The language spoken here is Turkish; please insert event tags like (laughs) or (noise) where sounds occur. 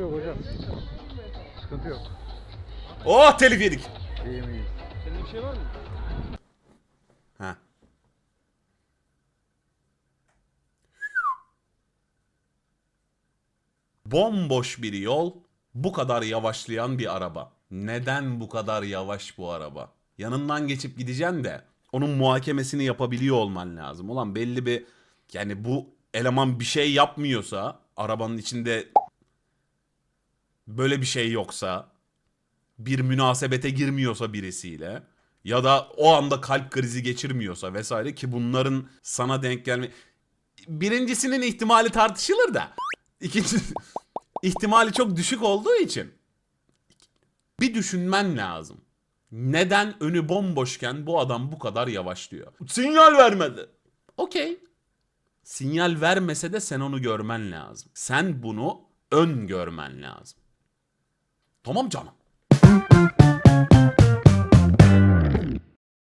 Sıkıntı yok hocam. Sıkıntı yok. Oh telif yedik. İyi miyiz? Senin bir şey var mı? Ha. Bomboş bir yol, bu kadar yavaşlayan bir araba. Neden bu kadar yavaş bu araba? Yanından geçip gideceksin de onun muhakemesini yapabiliyor olman lazım. Ulan belli bir yani bu eleman bir şey yapmıyorsa, arabanın içinde böyle bir şey yoksa, bir münasebete girmiyorsa birisiyle ya da o anda kalp krizi geçirmiyorsa vesaire ki bunların sana denk gelme birincisinin ihtimali tartışılır da ikinci (laughs) ihtimali çok düşük olduğu için bir düşünmen lazım. Neden önü bomboşken bu adam bu kadar yavaşlıyor? Sinyal vermedi. Okey. Sinyal vermese de sen onu görmen lazım. Sen bunu ön görmen lazım. Tamam canım.